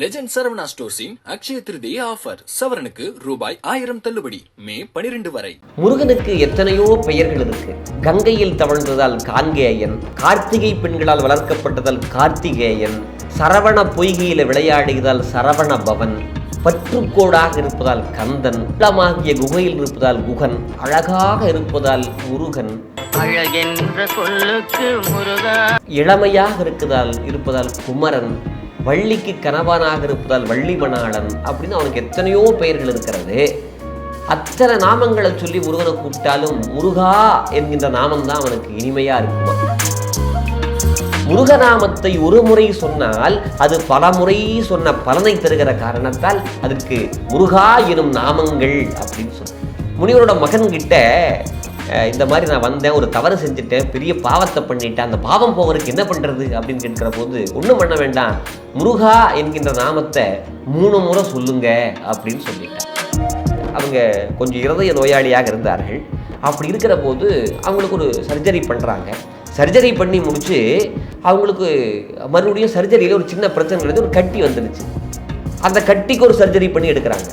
Legend Saravana ஸ்டோர்ஸின் Akshaya Tritiya offer சவரனுக்கு ரூபாய் ஆயிரம் தள்ளுபடி மே பனிரெண்டு வரை. முருகனுக்கு எத்தனையோ பெயர்கள் இருக்கு. கங்கையில் தவழ்ந்ததால் காங்கேயன் கார்த்திகை பெண்களால் வளர்க்கப்பட்டதால் கார்த்திகேயன் சரவண பொய்கையில விளையாடியதால் சரவண பவன் பற்றுக்கோடாக இருப்பதால் கந்தன் உள்ளமாகிய குகையில் இருப்பதால் குகன் அழகாக இருப்பதால் முருகன். அழகென்ற சொல்லுக்கு முருகா. இளமையாக இருக்குதால் இருப்பதால் குமரன். வள்ளிக்கு கணவனாக இருப்பதால் வள்ளி மணாளன் அப்படின்னு அவனுக்கு எத்தனையோ பெயர்கள் இருக்கிறது. அத்தனை நாமங்களை சொல்லி முருகனை கூப்பிட்டாலும் முருகா என்கின்ற நாமம் தான் அவனுக்கு இனிமையா இருக்குமா? முருகநாமத்தை ஒரு முறை சொன்னால் அது பல முறை சொன்ன பலனை தருகிற காரணத்தால் அதற்கு முருகா எனும் நாமங்கள் அப்படின்னு சொன்ன முனிவரோட மகன்கிட்ட இந்த மாதிரி நான் வந்தேன் ஒரு தவறு செஞ்சுட்டேன் பெரிய பாவத்தை பண்ணிட்டேன் அந்த பாவம் போகிறதுக்கு என்ன பண்ணுறது அப்படின்னு கேட்குற போது ஒன்றும் பண்ண வேண்டாம். முருகா என்கின்ற நாமத்தை மூணு முறை சொல்லுங்க அப்படின்னு சொல்லிட்டேன். அவங்க கொஞ்சம் இருதய நோயாளியாக இருந்தார்கள். அப்படி இருக்கிற போது அவங்களுக்கு ஒரு சர்ஜரி பண்ணுறாங்க சர்ஜரி பண்ணி முடிச்சு அவங்களுக்கு மறுபடியும் சர்ஜரியில் ஒரு சின்ன பிரச்சனை ஒரு கட்டி வந்துடுச்சு அந்த கட்டிக்கு ஒரு சர்ஜரி பண்ணி எடுக்கிறாங்க.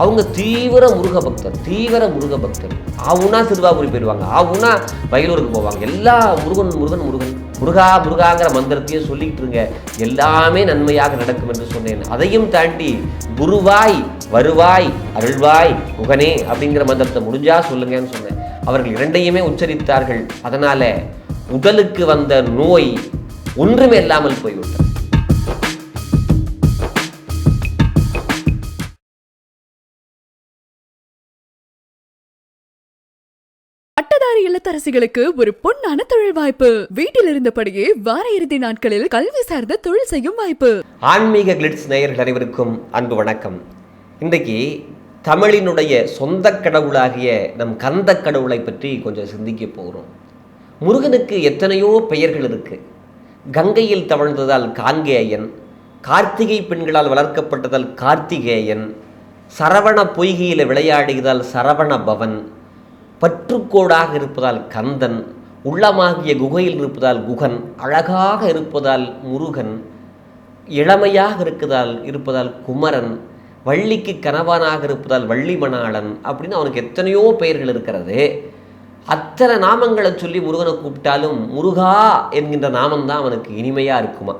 அவங்க தீவிர முருக பக்தர் தீவிர முருக பக்தர் ஆவுனா திருவாபுரி போயிடுவாங்க. ஆவுனா வயலூருக்கு போவாங்க. எல்லா முருகன் முருகன் முருகன். முருகா முருகாங்கிற மந்திரத்தையும் சொல்லிக்கிட்டு இருங்க. எல்லாமே நன்மையாக நடக்கும் என்று சொன்னேன். அதையும் தாண்டி குருவாய் வருவாய் அருள்வாய் முகனே அப்படிங்கிற மந்திரத்தை முடிஞ்சா சொல்லுங்கன்னு சொன்னேன். அவர்கள் இரண்டையுமே உச்சரித்தார்கள். அதனால் உடலுக்கு வந்த நோய் ஒன்றுமே இல்லாமல் போய்விட்டது. பட்டதாரி இல்லத்தரசிகளுக்கு ஒரு பொன்னான தொழில் வாய்ப்பு. வீட்டில் இருந்தபடியே வார இறுதி நாட்களில் கல்வி சார்ந்த தொழில் செய்யும் வாய்ப்பு. ஆன்மீக கிளிட்ஸ் நேயர்கள் அனைவருக்கும் அன்பு வணக்கம். இன்றைக்கு தமிழினுடைய சொந்த கடவுளாகிய நம் கந்த கடவுளை பற்றி கொஞ்சம் சிந்திக்க போகிறோம் முருகனுக்கு எத்தனையோ பெயர்கள் இருக்கு. கங்கையில் தவழ்ந்ததால் காங்கேயன் கார்த்திகை பெண்களால் வளர்க்கப்பட்டதால் கார்த்திகேயன் சரவண பொய்கையில் விளையாடியதால் சரவண பவன் பற்றுக்கோடாக இருப்பதால் கந்தன் உள்ளமாகிய குகையில் இருப்பதால் குகன் அழகாக இருப்பதால் முருகன் இளமையாக இருக்கதால் இருப்பதால் குமரன் வள்ளிக்கு கணவனாக இருப்பதால் வள்ளி மணாளன் அப்படின்னு அவனுக்கு எத்தனையோ பெயர்கள் இருக்கிறது. அத்தனை நாமங்களை சொல்லி முருகனை கூப்பிட்டாலும் முருகா என்கின்ற நாமம் தான் அவனுக்கு இனிமையாக இருக்குமா?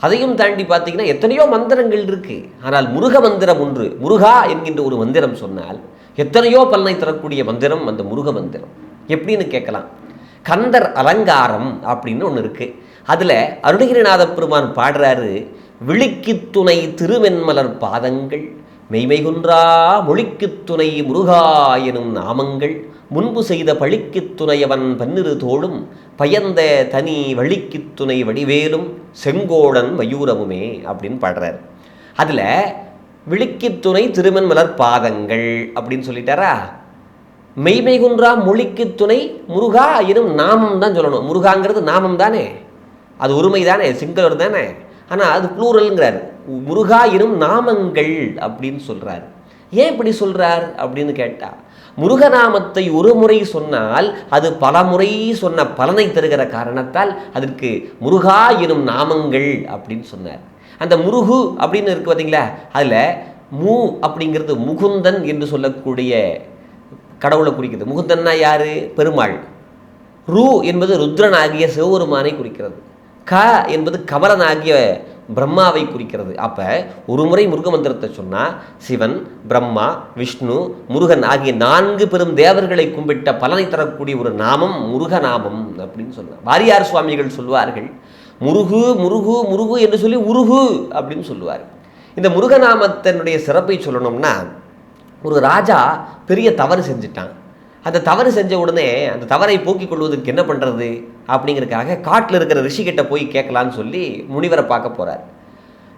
அதையும் தாண்டி பார்த்தீங்கன்னா எத்தனையோ மந்திரங்கள் இருக்குது ஆனால் முருக மந்திரம் ஒன்று முருகா என்கின்ற ஒரு மந்திரம் சொன்னால் எத்தனையோ பலனை தரக்கூடிய மந்திரம் அந்த முருக மந்திரம். எப்படின்னு கேட்கலாம். கந்தர் அலங்காரம் அப்படின்னு ஒன்று இருக்குது அதில் அருணகிரிநாத பெருமான் பாடுறாரு விழிக்கு துணை திருவெண்மலர் பாதங்கள் மெய்மைகுன்றா மொழிக்கு துணை முருகா எனும் நாமங்கள் முன்பு செய்த பழிக்குத் துணையவன் பன்னிரு தோளும் பயந்த தனி வழிக்குத் துணை வடிவேலும் செங்கோடன் மயூரமுமே அப்படின்னு பாடுறாரு. அதில் விழிக்குத் துணை திருமன் மலர் பாதங்கள் அப்படின்னு சொல்லிட்டாரா? மெய்மைகுன்றா மொழிக்கு துணை முருகா எனும் நாமம் தான் சொல்லணும். முருகாங்கிறது நாமம் தானே? அது ஒருமை தானே? சிங்களர் தானே? ஆனால் அது ப்ளூரல்ங்கிறார் முருகா எனும் நாமங்கள் அப்படின்னு சொல்கிறார் ஏன் இப்படி சொல்கிறார் அப்படின்னு கேட்டால் முருகநாமத்தை ஒரு முறை சொன்னால் அது பல முறை சொன்ன பலனை தருகிற காரணத்தால் அதற்கு முருகா எனும் நாமங்கள் அப்படின்னு சொன்னார். அந்த முருகு அப்படின்னு இருக்கு பார்த்தீங்களா? அதில் மு அப்படிங்கிறது முகுந்தன் என்று சொல்லக்கூடிய கடவுளை குறிக்கிறது. முகுந்தன்னா யாரு? பெருமாள். ரு என்பது ருத்ரன் ஆகிய சிவபெருமானை குறிக்கிறது. க என்பது கமலனாகிய பிரம்மாவை குறிக்கிறது. அப்போ ஒரு முறை முருக மந்திரத்தை சொன்னால் சிவன் பிரம்மா விஷ்ணு முருகன் ஆகிய நான்கு பெரும் தேவர்களை கும்பிட்ட பலனை தரக்கூடிய ஒரு நாமம் முருக நாமம் அப்படின்னு சொல்லுவார் வாரியார் சுவாமிகள் சொல்வார்கள் முருகு முருகு முருகு என்று சொல்லி உருகு அப்படின்னு சொல்லுவார். இந்த முருகநாமத்தினுடைய சிறப்பை சொல்லணும்னா ஒரு ராஜா பெரிய தவறு செஞ்சுட்டான். அந்த தவறு செஞ்ச உடனே அந்த தவறை போக்கிக் கொள்வதற்கு என்ன பண்ணுறது அப்படிங்கிறதுக்காக காட்டில் இருக்கிற ரிஷிகிட்ட போய் கேட்கலான்னு சொல்லி முனிவரை பார்க்க போகிறார்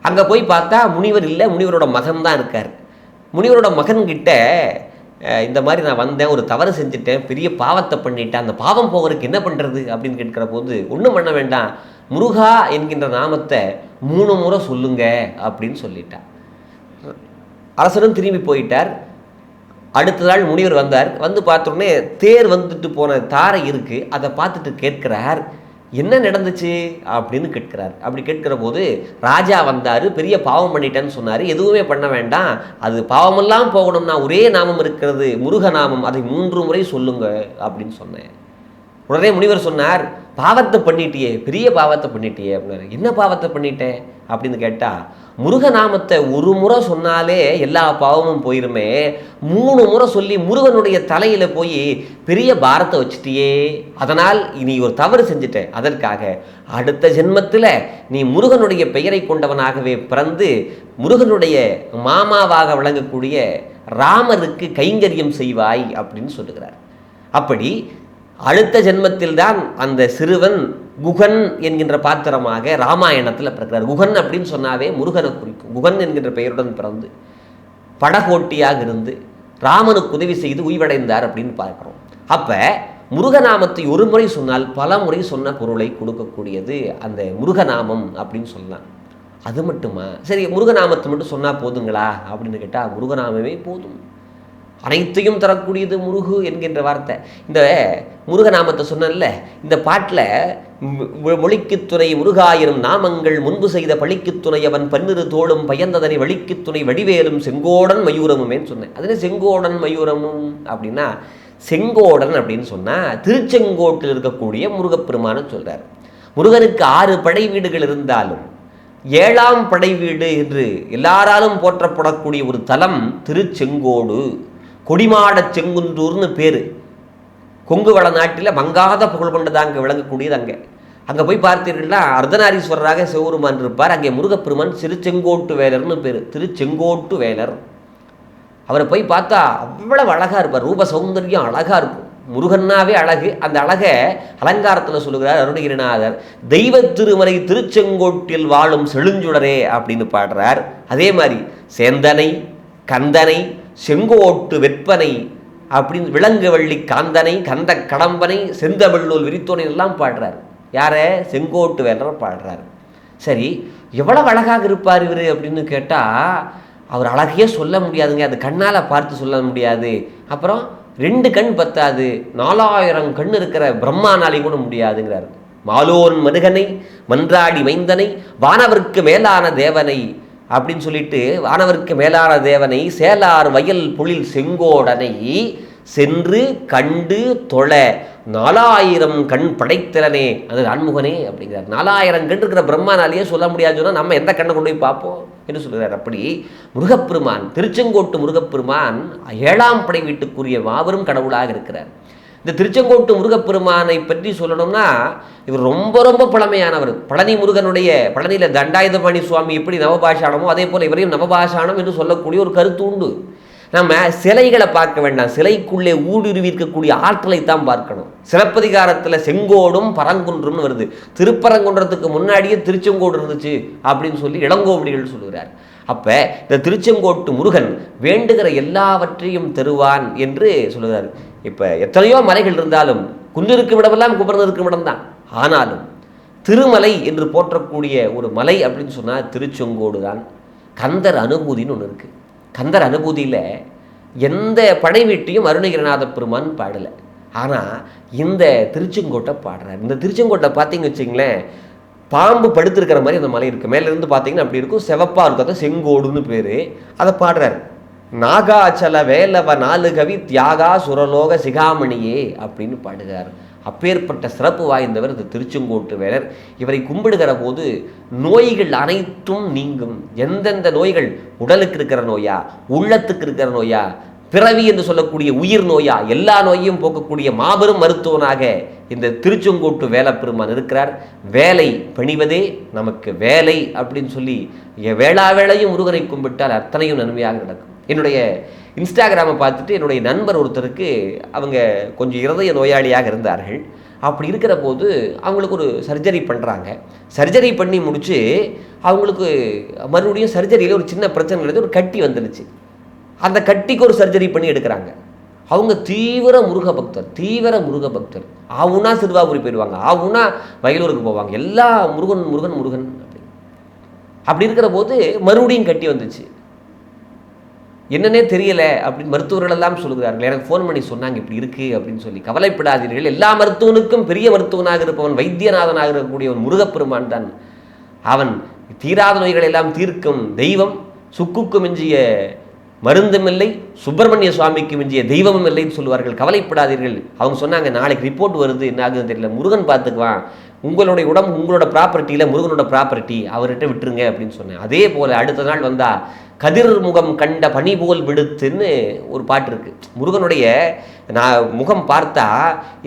அங்கே போய் பார்த்தா முனிவர் இல்லை முனிவரோட மகன் தான் இருக்கார். முனிவரோட மகன்கிட்ட இந்த மாதிரி நான் வந்தேன் ஒரு தவறு செஞ்சுட்டேன் பெரிய பாவத்தை பண்ணிட்டேன் அந்த பாவம் போகிறதுக்கு என்ன பண்ணுறது அப்படின்னு கேட்குற போது ஒன்றும் பண்ண வேண்டாம் முருகா என்கின்ற நாமத்தை மூணு முறை சொல்லுங்க அப்படின்னு சொல்லிட்டார். அரசரும் திரும்பி போயிட்டார். அடுத்த நாள் முனிவர் வந்தார். வந்து பார்த்தோன்னே தேர் வந்துட்டு போன தாரை இருக்கு. அதை பார்த்துட்டு கேட்கிறார் என்ன நடந்துச்சு? அப்படின்னு கேட்கிறார். அப்படி கேட்கிற போது ராஜா வந்தார் பெரிய பாவம் பண்ணிட்டேன்னு சொன்னார். எதுவுமே பண்ண வேண்டாம். அது பாவமெல்லாம் போகணும்னா ஒரே நாமம் இருக்கிறது முருக நாமம். அதை மூன்று முறை சொல்லுங்க அப்படின்னு சொன்னேன். உடனே முனிவர் சொன்னார் பாவத்தை பண்ணிட்டியே பெரிய பாவத்தை பண்ணிட்டியே அப்படின்னாரு. என்ன பாவத்தை பண்ணிட்டேன் அப்படின்னு கேட்டால் முருகநாமத்தை ஒரு முறை சொன்னாலே எல்லா பாவமும் போயிருமே. மூணு முறை சொல்லி முருகனுடைய தலையில் போய் பெரிய பாரத்தை வச்சுட்டியே. அதனால் நீ ஒரு தவறு செஞ்சுட்ட அதற்காக அடுத்த ஜென்மத்தில் நீ முருகனுடைய பெயரை கொண்டவனாகவே பிறந்து முருகனுடைய மாமாவாக விளங்கக்கூடிய ராமருக்கு கைங்கரியம் செய்வாய் அப்படின்னு சொல்லுகிறார். அப்படி அடுத்த ஜென்மத்தில்தான் அந்த சிறுவன் குகன் என்கின்ற பாத்திரமாக ராமாயணத்தில் பிறக்கிறார். குகன் அப்படின்னு சொன்னாவே முருகனை குறிக்கும் குகன் என்கின்ற பெயருடன் பிறந்து படகோட்டியாக இருந்து ராமனுக்கு உதவி செய்து உய்வடைந்தார் அப்படின்னு பார்க்குறோம். அப்போ முருகநாமத்தை ஒரு முறை சொன்னால் பல முறை சொன்ன பொருளை கொடுக்கக்கூடியது அந்த முருகநாமம் அப்படின்னு சொல்லலாம். அது மட்டுமா? சரி முருகநாமத்தை மட்டும் சொன்னால் போதுங்களா? அப்படின்னு கேட்டால் முருகநாமமே போதும். அனைத்தையும் தரக்கூடியது முருகு என்கின்ற வார்த்தை. இந்த முருகநாமத்தை சொன்னேன்ல இந்த பாட்டில் மொழிக்கு துணை முருகாயிரும் நாமங்கள் முன்பு செய்த பழிக்குத் துணை அவன் பன்னிரு தோளும் பயந்ததனை வழிக்கு துணை வடிவேலும் செங்கோடன் மயூரமுமேன்னு சொன்னேன். அதுல செங்கோடன் மயூரமும்? அப்படின்னா செங்கோடன் அப்படின்னு சொன்னால் திருச்செங்கோட்டில் இருக்கக்கூடிய முருகப்பெருமானு சொல்கிறார் முருகனுக்கு ஆறு படை வீடுகள் இருந்தாலும் ஏழாம் படை வீடு என்று எல்லாராலும் போற்றப்படக்கூடிய ஒரு தலம் திருச்செங்கோடு. கொடிமாடச் செங்குன்றூர்னு பேர். கொங்கு வள நாட்டில் மங்காத புகழ் கொண்டதாக அங்கே விளங்கக்கூடியது அங்கே. அங்கே போய் பார்த்தீர்கள்னா அர்த்தநாரீஸ்வரராக சிவபெருமான் இருப்பார். அங்கே முருகப்பெருமான் திருச்செங்கோட்டு வேலர்னு பேர். திருச்செங்கோட்டு வேலர். அவரை போய் பார்த்தா அவ்வளவு அழகாக இருப்பார். ரூப சௌந்தரியம் அழகாக இருக்கும். முருகன்னாவே அழகு. அந்த அழகை அலங்காரத்தில் சொல்லுகிறார் அருணகிரிநாதர். தெய்வ திருமலை திருச்செங்கோட்டில் வாழும் செழுஞ்சுடரே அப்படின்னு பாடுறார். அதே மாதிரி சேந்தனை கந்தனை செங்கோட்டு வெற்பனை அப்படின்னு விலங்கு வள்ளி காந்தனை கந்த கடம்பனை செந்தமிழ்நூல் விரித்தோனை எல்லாம் பாடுறார். யாரை? செங்கோட்டு வேலர் பாடுறார். சரி எவ்வளவு அழகாக இருப்பார் இவர் அப்படின்னு கேட்டால் அவர் அழகையே சொல்ல முடியாதுங்க. அது கண்ணால் பார்த்து சொல்ல முடியாது. அப்புறம் ரெண்டு கண் பத்தாது. நாலாயிரம் கண் இருக்கிற பிரம்மானாலையும் கூட முடியாதுங்கிறார். மாலோன் மருகனை மன்றாடி மைந்தனை வானவருக்கு மேலான தேவனை அப்படின்னு சொல்லிட்டு வானவருக்கு மேலான தேவனை சேலார் வயல் பொழில் செங்கோடனை சென்று கண்டு தொழ நாலாயிரம் கண் படைத்திறனே அது ஆண்முகனே அப்படிங்கிறார். நாலாயிரம் கண் இருக்கிற பிரம்மானாலேயே சொல்ல முடியாது சொன்னால் நம்ம எந்த கண்ணை கொண்டு போய் பார்ப்போம் என்று சொல்கிறார் அப்படி முருகப்பெருமான் திருச்செங்கோட்டு முருகப்பெருமான் ஏழாம் படை வீட்டுக்குரிய மாபெரும் கடவுளாக இருக்கிறார். இந்த திருச்செங்கோட்டு முருகப்பெருமானை பற்றி சொல்லணும்னா இவர் ரொம்ப ரொம்ப பழமையானவர். பழனி முருகனுடைய பழனியில் தண்டாயுதபாணி சுவாமி எப்படி நவபாஷானமோ அதே போல் இவரையும் நவபாஷானம் என்று சொல்லக்கூடிய ஒரு கருத்து உண்டு. நம்ம சிலைகளை பார்க்க வேண்டாம். சிலைக்குள்ளே ஊடுருவி இருக்கக்கூடிய ஆற்றலை தான் பார்க்கணும். சிலப்பதிகாரத்தில் செங்கோடும் பரங்குன்றம்னு வருது. திருப்பரங்குன்றத்துக்கு முன்னாடியே திருச்செங்கோடு இருந்துச்சு அப்படின்னு சொல்லி இளங்கோவடிகள் சொல்லுகிறார். அப்போ இந்த திருச்செங்கோட்டு முருகன் வேண்டுகிற எல்லாவற்றையும் தருவான் என்று சொல்லுகிறார். இப்போ எத்தனையோ மலைகள் இருந்தாலும் குன்றிருக்கும் இடமெல்லாம் குபர்ந்திருக்கும் இடம்தான். ஆனாலும் திருமலை என்று போற்றக்கூடிய ஒரு மலை அப்படின்னு சொன்னால் திருச்செங்கோடு தான். கந்தர் அனுபூதின்னு ஒன்று இருக்குது கந்தர் அனுபூதியில் எந்த படை வீட்டையும் அருணகிரிநாத பெருமான் பாடலை. ஆனால் இந்த திருச்செங்கோட்டை பாடுறார். இந்த திருச்செங்கோட்டை பார்த்தீங்க வச்சிங்களேன் பாம்பு படுத்திருக்கிற மாதிரி அந்த மலை இருக்குது மேலேருந்து பார்த்தீங்கன்னா அப்படி இருக்கும். செவப்பாக இருக்கும். அதான் செங்கோடுன்னு பேர். அதை பாடுறார். நாகாச்சல வேலவ நாலு கவி தியாகா சுரலோக சிகாமணியே அப்படின்னு பாடுகிறார். அப்பேற்பட்ட சிறப்பு வாய்ந்தவர் இந்த திருச்செங்கோட்டு வேலர். இவரை கும்பிடுகிற போது நோய்கள் அனைத்தும் நீங்கும். எந்தெந்த நோய்கள்? உடலுக்கு இருக்கிற நோயா? உள்ளத்துக்கு இருக்கிற நோயா? பிறவி என்று சொல்லக்கூடிய உயிர் நோயா எல்லா நோயையும் போக்கக்கூடிய மாபெரும் மருத்துவனாக இந்த திருச்செங்கோட்டு வேலப்பெருமான் இருக்கிறார். வேலை பணிவதே நமக்கு வேலை அப்படின்னு சொல்லி வேளா வேளையும் முருகனை கும்பிட்டால் அத்தனையும் நன்மையாக நடக்கும். என்னுடைய இன்ஸ்டாகிராமை பார்த்துட்டு என்னுடைய நண்பர் ஒருத்தருக்கு அவங்க கொஞ்சம் இருதய நோயாளியாக இருந்தார்கள். அப்படி இருக்கிற போது அவங்களுக்கு ஒரு சர்ஜரி பண்ணுறாங்க சர்ஜரி பண்ணி முடித்து அவங்களுக்கு மறுபடியும் சர்ஜரியில் ஒரு சின்ன பிரச்சனை ஒரு கட்டி வந்துடுச்சு அந்த கட்டிக்கு ஒரு சர்ஜரி பண்ணி எடுக்கிறாங்க. அவங்க தீவிர முருக பக்தர் தீவிர முருக பக்தர். ஆவுனா சிறுவாபுரி போயிடுவாங்க. ஆவுனா வயலூருக்கு போவாங்க. எல்லா முருகன் முருகன் முருகன் அப்படி. அப்படி இருக்கிற போது மறுபடியும் கட்டி வந்துச்சு. என்னன்னே தெரியல அப்படின்னு மருத்துவர்கள் எல்லாம் சொல்லுகிறார்கள். எனக்கு ஃபோன் பண்ணி சொன்னாங்க இப்படி இருக்கு அப்படின்னு சொல்லி. கவலைப்படாதீர்கள். எல்லா மருத்துவனுக்கும் பெரிய மருத்துவனாக இருப்பவன் வைத்தியநாதனாக இருக்கக்கூடியவன் முருகப்பெருமான் தான் அவன். தீராத நோய்களை எல்லாம் தீர்க்கும் தெய்வம். சுக்குக்கு மிஞ்சிய மருந்தும் இல்லை சுப்பிரமணிய சுவாமிக்கு மிஞ்சிய தெய்வமும் இல்லைன்னு சொல்லுவார்கள். கவலைப்படாதீர்கள். அவங்க சொன்னாங்க நாளைக்கு ரிப்போர்ட் வருது என்ன ஆகுதுன்னு தெரியல. முருகன் பார்த்துக்குவான். உங்களுடைய உடம்பு உங்களோட ப்ராப்பர்ட்டியில் முருகனோட ப்ராப்பர்ட்டி அவர்கிட்ட விட்டுருங்க அப்படின்னு சொன்னேன். அதே போல் அடுத்த நாள் வந்தா கதிர் முகம் கண்ட பனி போல் விடுத்துன்னு ஒரு பாட்டு இருக்கு. முருகனுடைய நான் முகம் பார்த்தா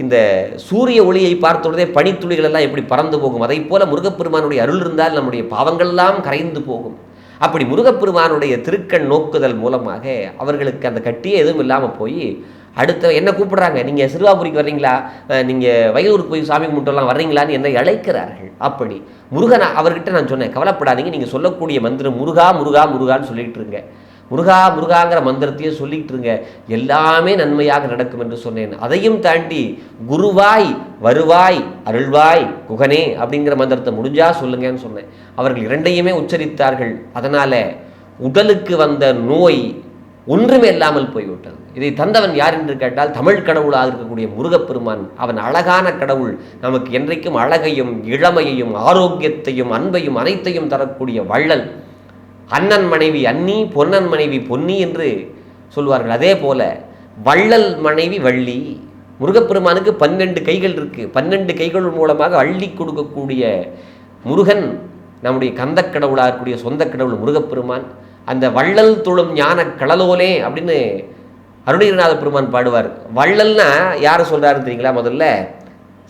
இந்த சூரிய ஒளியை பார்த்த உடனே பனித்துளிகள் எல்லாம் எப்படி பறந்து போகும். அதை போல முருகப்பெருமானுடைய அருள் இருந்தால் நம்முடைய பாவங்கள்லாம் கரைந்து போகும். அப்படி முருகப்பெருமானுடைய திருக்கண் நோக்குதல் மூலமாக அவர்களுக்கு அந்த கட்டியே எதுவும் இல்லாமல் போய் அடுத்த என்ன கூப்பிடுறாங்க? நீங்கள் சிறுவாபுரிக்கு வர்றீங்களா? நீங்கள் வயலூருக்கு போய் சாமி கும்பிட்டுலாம் வர்றீங்களான்னு என்னை அழைக்கிறார்கள். அப்படி முருகன் அவர்கிட்ட நான் சொன்னேன் கவலைப்படாதீங்க நீங்கள் சொல்லக்கூடிய மந்திரம் முருகா முருகா முருகான்னு சொல்லிட்டு இருங்க. முருகா முருகாங்கிற மந்திரத்தையும் சொல்லிக்கிட்டு இருங்க. எல்லாமே நன்மையாக நடக்கும் என்று சொன்னேன். அதையும் தாண்டி குருவாய் வருவாய் அருள்வாய் குகனே அப்படிங்கிற மந்திரத்தை முடிஞ்சா சொல்லுங்கன்னு சொன்னேன். அவர்கள் இரண்டையுமே உச்சரித்தார்கள். அதனால உடலுக்கு வந்த நோய் ஒன்றுமே இல்லாமல் போய்விட்டது. இதை தந்தவன் யார் என்று கேட்டால் தமிழ் கடவுளாக இருக்கக்கூடிய முருகப்பெருமான். அவன் அழகான கடவுள். நமக்கு என்றைக்கும் அழகையும் இளமையையும் ஆரோக்கியத்தையும் அன்பையும் அனைத்தையும் தரக்கூடிய வள்ளல். அண்ணன் மனைவி அன்னி பொன்னன் மனைவி பொன்னி என்று சொல்வார்கள். அதே போல வள்ளல் மனைவி வள்ளி. முருகப்பெருமானுக்கு பன்னெண்டு கைகள் இருக்கு. பன்னெண்டு கைகள் மூலமாக அள்ளி கொடுக்கக்கூடிய முருகன் நம்முடைய கந்தக் கடவுளாக இருக்கக்கூடிய சொந்த கடவுள் முருகப்பெருமான் அந்த வள்ளல் தொழும் ஞான கடலோலே அப்படின்னு அருணகிரிநாத பெருமான் பாடுவார். வள்ளல்னா யார் சொல்றாரு தெரியுங்களா? முதல்ல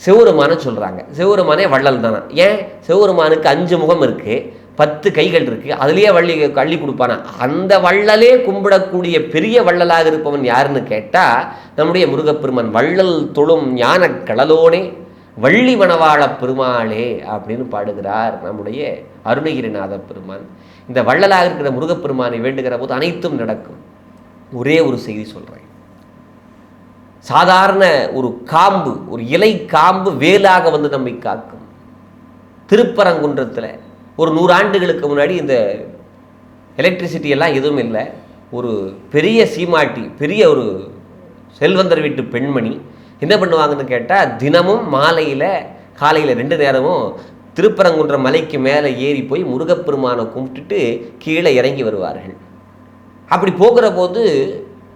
சிவருமானு சொல்றாங்க. சிவருமானே வள்ளல் தானா? ஏன்? சிவருமானுக்கு அஞ்சு முகம் இருக்கு. பத்து கைகள் இருக்கு. அதுலயே வள்ளி கள்ளி கொடுப்பானா? அந்த வள்ளலே கும்பிடக்கூடிய பெரிய வள்ளலாக இருப்பவன் யாருன்னு கேட்டா நம்முடைய முருகப்பெருமான் வள்ளல் தொழும் ஞான கடலோனே வள்ளி வனவாள பெருமாளே அப்படின்னு பாடுகிறார் நம்முடைய அருணகிரிநாத பெருமான். இந்த வள்ளலாக இருக்கிற முருகப்பெருமானை வேண்டுகிற போது அனைத்தும் நடக்கும். ஒரே ஒரு செய்தி சொல்றேன். சாதாரண ஒரு காம்பு ஒரு இலை காம்பு வேலாக வந்து நம்மை காக்கும். திருப்பரங்குன்றத்தில் ஒரு நூறு ஆண்டுகளுக்கு முன்னாடி இந்த எலக்ட்ரிசிட்டி எல்லாம் எதுவும் இல்லை. ஒரு பெரிய சீமாட்டி பெரிய ஒரு செல்வந்தர் வீட்டு பெண்மணி என்ன பண்ணுவாங்கன்னு கேட்டால் தினமும் மாலையில் காலையில் ரெண்டு நேரமும் திருப்பரங்குன்ற மலைக்கு மேலே ஏறி போய் முருகப்பெருமானை கும்பிட்டுட்டு கீழே இறங்கி வருவார்கள். அப்படி போகிற போது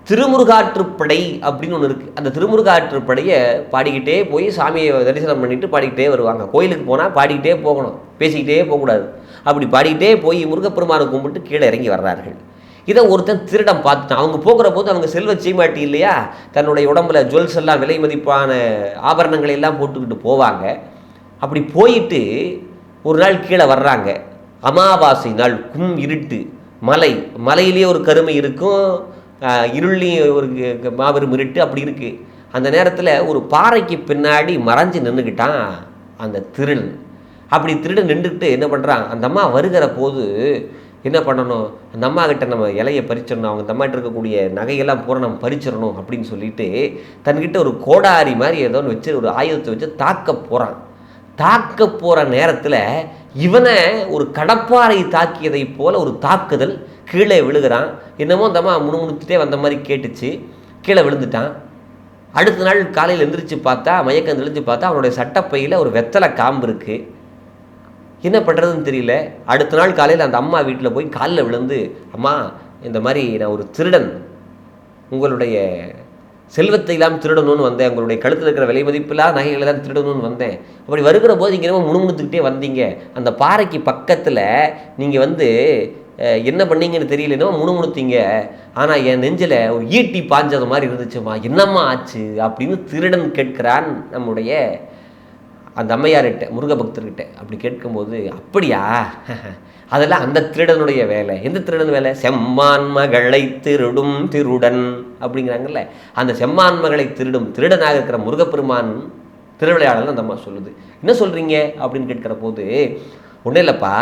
திருமுருகாற்றுப்படை அப்படின்னு ஒன்று இருக்குது அந்த திருமுருகாற்றுப்படையை பாடிக்கிட்டே போய் சாமியை தரிசனம் பண்ணிட்டு பாடிக்கிட்டே வருவாங்க. கோயிலுக்கு போனால் பாடிக்கிட்டே போகணும். பேசிக்கிட்டே போகக்கூடாது. அப்படி பாடிக்கிட்டே போய் முருகப்பெருமானை கும்பிட்டு கீழே இறங்கி வர்றார்கள். இதை ஒருத்தன் திருடம் பார்த்துட்டான். அவங்க போகிற போது அவங்க செல்வ சீமாட்டி இல்லையா? தன்னுடைய உடம்புல ஜுவல்ஸ் எல்லாம் விலை மதிப்பான ஆபரணங்களை எல்லாம் போட்டுக்கிட்டு போவாங்க. அப்படி போயிட்டு ஒரு நாள் கீழே வர்றாங்க. அமாவாசை நாள் கும் இருட்டு மலை. மலையிலேயே ஒரு கருமை இருக்கும். இருள்லேயும் ஒரு மாபெரும் இருட்டு அப்படி இருக்குது அந்த நேரத்தில் ஒரு பாறைக்கு பின்னாடி மறைஞ்சு நின்றுக்கிட்டான் அந்த திருடன். அப்படி திருடன் நின்றுக்கிட்டு என்ன பண்ணுறான் அந்த அம்மா வருகிற போது என்ன பண்ணணும்? அந்த அம்மா கிட்ட நம்ம இலையை பறிச்சிடணும். அவங்க அந்த அம்மாட்ட இருக்கக்கூடிய நகையெல்லாம் பூரா நம்ம பறிச்சிடணும் அப்படின்னு சொல்லிட்டு தன்கிட்ட ஒரு கோடாரி மாதிரி ஏதோ ஒன்று வச்சு ஒரு ஆயுதத்தை வச்சு தாக்க போகிறான் தாக்க போகிற நேரத்தில் இவனை ஒரு கடப்பாறை தாக்கியதைப் போல ஒரு தாக்குதல் கீழே விழுகிறான். என்னமோ அந்த அம்மா முணுமுணுத்துட்டே வந்த மாதிரி கேட்டுச்சு. கீழே விழுந்துட்டான். அடுத்த நாள் காலையில் எந்திரிச்சு பார்த்தா மயக்கம் தெளிஞ்சு பார்த்தா அவனுடைய சட்டப்பையில் ஒரு வெத்தலை காம்பு இருக்குது என்ன பண்ணுறதுன்னு தெரியல. அடுத்த நாள் காலையில் அந்த அம்மா வீட்டில் போய் காலில் விழுந்து அம்மா இந்த மாதிரி நான் ஒரு திருடன். உங்களுடைய செல்வத்தை எல்லாம் திருடணும்னு வந்தேன். உங்களுடைய கழுத்தில் இருக்கிற விலை மதிப்பில்லாத நகைகளை தான் திருடணும்னு வந்தேன். அப்படி வருகிற போது இங்கே என்னமோ முணுமுணுத்துக்கிட்டே வந்தீங்க. அந்த பாறைக்கு பக்கத்தில் நீங்கள் வந்து என்ன பண்ணீங்கன்னு தெரியல என்னமோ முணுமுணுத்தீங்க. ஆனால் என் நெஞ்சில் ஒரு ஈட்டி பாஞ்சது மாதிரி இருந்துச்சுமா என்னம்மா ஆச்சு? அப்படின்னு திருடன் கேட்கிறான் நம்முடைய அந்த அம்மையார்கிட்ட முருக பக்தர்கிட்ட அப்படி கேட்கும்போது அப்படியா? அதெல்லாம் அந்த திருடனுடைய வேலை. எந்த திருடன் வேலை? செம்மான் மகளை திருடும் திருடன் அப்படிங்கிறாங்கல்ல. அந்த செம்மான் மகளை திருடும் திருடனாக இருக்கிற முருகப்பெருமான் திருவிளையாடல் அந்த அம்மா சொல்லுது. என்ன சொல்கிறீங்க அப்படின்னு கேட்கிற போது ஒன்றும் இல்லைப்பா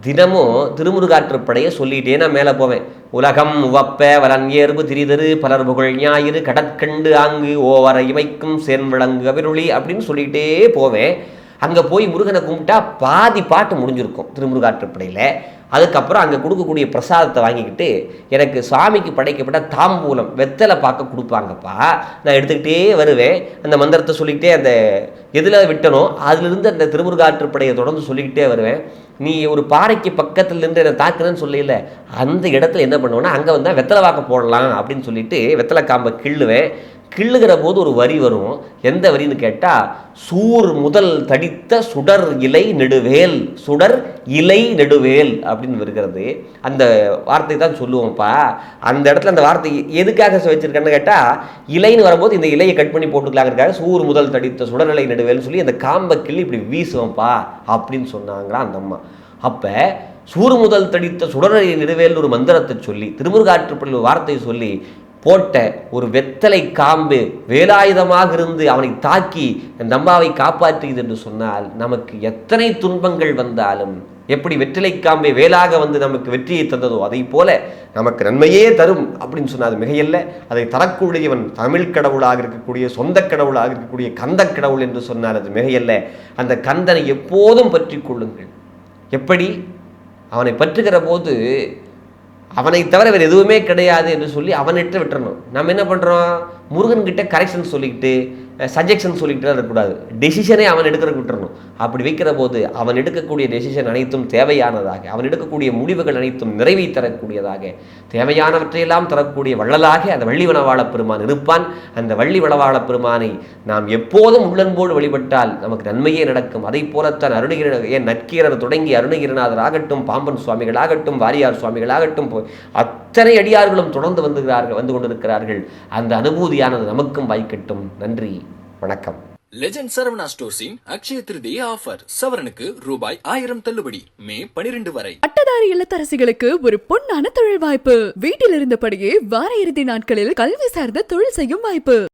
தினமும் திருமுருகாற்றுப்படையை சொல்லிகிட்டே நான் மேலே போவேன். உலகம் உவப்ப வலன் ஏர்பு திரிதரு பலர் புகழ் ஞாயிறு கடற்கண்டு ஆங்கு ஓவர இமைக்கும் சேர்விளங்கு அவிருளி அப்படின்னு சொல்லிக்கிட்டே போவேன். அங்கே போய் முருகனை கும்பிட்டா பாதி பாட்டு முடிஞ்சிருக்கும். திருமுருகாற்றுப்படையில். அதுக்கப்புறம் அங்கே கொடுக்கக்கூடிய பிரசாதத்தை வாங்கிக்கிட்டு எனக்கு சுவாமிக்கு படைக்கப்பட்ட தாம்பூலம் வெத்தலை பார்க்க கொடுப்பாங்கப்பா. நான் எடுத்துக்கிட்டே வருவேன். அந்த மந்திரத்தை சொல்லிக்கிட்டே அந்த எதில் விட்டனோ அதிலிருந்து அந்த திருமுருகாற்றுப்படையை தொடர்ந்து சொல்லிக்கிட்டே வருவேன். நீ ஒரு பாறைக்கு பக்கத்தில் நின்று என்னை தாக்குறேன்னு சொல்லல அந்த இடத்துல என்ன பண்ணுவேன்னா அங்கே வந்தால் வெத்தலை வாக்க போடலாம் அப்படின்னு சொல்லிட்டு வெத்தலை காம்பை கிள்ளுவேன். கிள்ளுகிற போது ஒரு வரி வரும். எந்த வரின்னு கேட்டால் சூர் முதல் தடித்த சுடர் இலை நெடுவேல் சுடர் இலை நெடுவேல் அப்படின்னு வருகிறது. அந்த வார்த்தை தான் சொல்லுவோம்ப்பா. அந்த இடத்துல அந்த வார்த்தை எதுக்காக வச்சுருக்கேன்னு கேட்டால் இலைன்னு வரும்போது இந்த இலையை கட் பண்ணி போட்டுக்கலாங்கிறதுக்காக சூர் முதல் தடித்த சுடர் இலை நெடுவேல்னு சொல்லி அந்த காம்பை கிள்ளி இப்படி வீசுவோம்ப்பா அப்படின்னு சொன்னாங்களா அந்த அம்மா. அப்போ சூறு முதல் தடித்த சுடரை நெடுவேல் ஒரு மந்திரத்தை சொல்லி திருமுருகாற்றுப்பள்ளி ஒரு வார்த்தையை சொல்லி போட்ட ஒரு வெத்தலை காம்பு வேலாயுதமாக இருந்து அவனை தாக்கி அந்த அம்மாவை காப்பாற்றியது என்று சொன்னால் நமக்கு எத்தனை துன்பங்கள் வந்தாலும் எப்படி வெற்றிலை காம்பை வேலாக வந்து நமக்கு வெற்றியை தந்ததோ அதை போல நமக்கு நன்மையே தரும் அப்படின்னு சொன்னால் அது மிகையல்ல. அதை தரக்கூடியவன் தமிழ் கடவுளாக இருக்கக்கூடிய சொந்த கடவுளாக இருக்கக்கூடிய கந்த கடவுள் என்று சொன்னால் அது மிகையல்ல. அந்த கந்தனை எப்போதும் பற்றி கொள்ளுங்கள். எப்படி? அவனை பற்றுகிற போது அவனை தவிர வேறு எதுவுமே கிடையாது என்று சொல்லி அவனிட்ட விட்டுறணும். நம்ம என்ன பண்ணுறோம் முருகன்கிட்ட கரெக்ஷன் சொல்லிக்கிட்டு சஜெக்ஷன் சொல்லிக்கிட்டு இருக்கக்கூடாது. டெசிஷனே அவன் எடுக்கிற விட்டுறணும். அப்படி வைக்கிற போது அவன் எடுக்கக்கூடிய டெசிஷன் அனைத்தும் தேவையானதாக அவன் எடுக்கக்கூடிய முடிவுகள் அனைத்தும் நிறைவை தரக்கூடியதாக தேவையானவற்றையெல்லாம் தரக்கூடிய வள்ளலாக அந்த வள்ளி வனவாள பெருமான் இருப்பான். அந்த வள்ளி வனவாள பெருமானை நாம் எப்போதும் உள்ளன்போடு வழிபட்டால் நமக்கு நன்மையே நடக்கும். அதை போலத்தான் அருணகிர ஏன் நற்கீரர் தொடங்கி அருணகிரிநாதர் ஆகட்டும் பாம்பன் சுவாமிகள் ஆகட்டும் வாரியார் சுவாமிகள் ஆகட்டும் அத்தனை அடியார்களும் தொடர்ந்து வந்துகிறார்கள் வந்து கொண்டிருக்கிறார்கள். அந்த அனுபூதியானது நமக்கும் வாய்க்கட்டும். நன்றி. வணக்கம். லெஜண்ட் சரவணா ஸ்டோர்ஸின் அக்ஷய திருதியை ஆஃபர் சவரனுக்கு ரூபாய் ஆயிரம் தள்ளுபடி. மே பனிரெண்டு வரை. பட்டதாரி இல்லத்தரசிகளுக்கு ஒரு பொன்னான தொழில் வாய்ப்பு. வீட்டில் இருந்தபடியே வார இறுதி நாட்களில் கல்வி சார்ந்த தொழில் செய்யும் வாய்ப்பு.